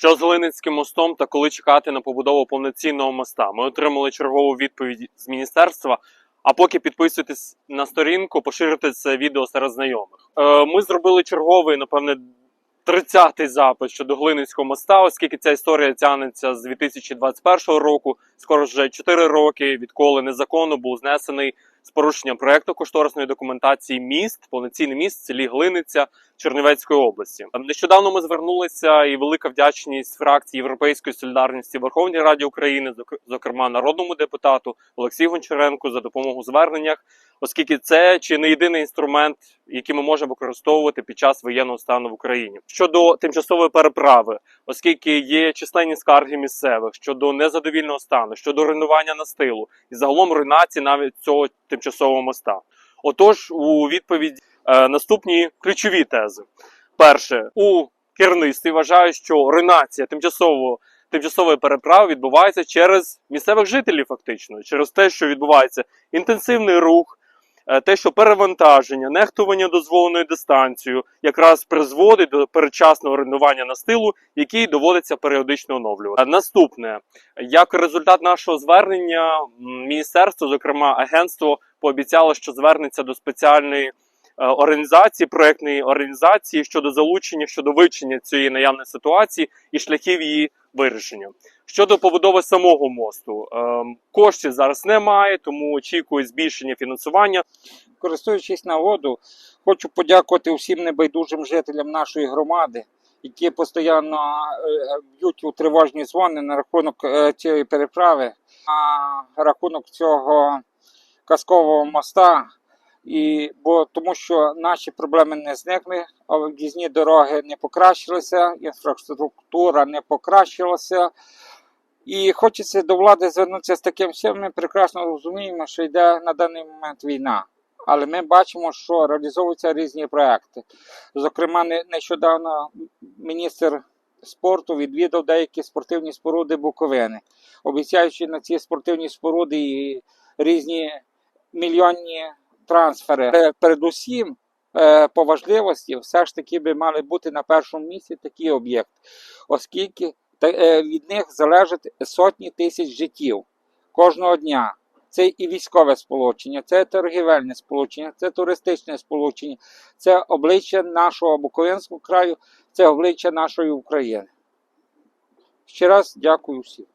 Що з Глиницьким мостом та коли чекати на побудову повноцінного моста? Ми отримали чергову відповідь з міністерства. А поки підписуйтесь на сторінку, поширюйте це відео серед знайомих. Е, ми зробили черговий, напевне, 30-й запит щодо Глиницького моста, оскільки ця історія тягнеться з 2021 року. Скоро вже 4 роки, відколи незаконно був знесений з порушенням проекту кошторисної документації міст, повноцінний міст селі Глиниця Чернівецької області. Нещодавно ми звернулися, і велика вдячність фракції Європейської солідарності в Верховній Раді України, зок- зокрема народному депутату Олексію Гончаренку, за допомогу зверненнях, оскільки це чи не єдиний інструмент, який ми можемо використовувати під час воєнного стану в Україні щодо тимчасової переправи, оскільки є численні скарги місцевих щодо незадовільного стану, щодо руйнування настилу і загалом руйнації навіть цього тимчасового моста. Отож, у відповідь е, наступні ключові тези. Перше, у керівництві вважають, що руйнація тимчасового тимчасової переправи відбувається через місцевих жителів, фактично, через те, що відбувається інтенсивний рух, те, що перевантаження, нехтування дозволеною дистанцією якраз призводить до передчасного руйнування настилу, який доводиться періодично оновлювати. Е, Наступне, як результат нашого звернення, міністерство, зокрема агентство, пообіцяло, що звернеться до спеціальної е, організації, проектної організації щодо залучення, щодо вивчення цієї наявної ситуації і шляхів її вирішення. Щодо побудови самого мосту, ем, коштів зараз немає, тому очікую збільшення фінансування. Користуючись нагоду, хочу подякувати всім небайдужим жителям нашої громади, які постійно е, б'ють у тривожні дзвони на рахунок е, цієї переправи, на рахунок цього казкового моста. І, бо тому що наші проблеми не зникли, а об'їзні дороги не покращилися, інфраструктура не покращилася. І хочеться до влади звернутися з таким всім. Ми прекрасно розуміємо, що йде на даний момент війна. Але ми бачимо, що реалізовуються різні проекти. Зокрема, не- нещодавно міністр спорту відвідав деякі спортивні споруди Буковини, обіцяючи на ці спортивні споруди і різні мільйонні трансфери. Е, Передусім, е, по важливості, все ж таки би мали бути на першому місці такі об'єкти, оскільки е, від них залежать сотні тисяч життів кожного дня. Це і військове сполучення, це торгівельне сполучення, це туристичне сполучення, це обличчя нашого Буковинського краю, це обличчя нашої України. Ще раз дякую всім.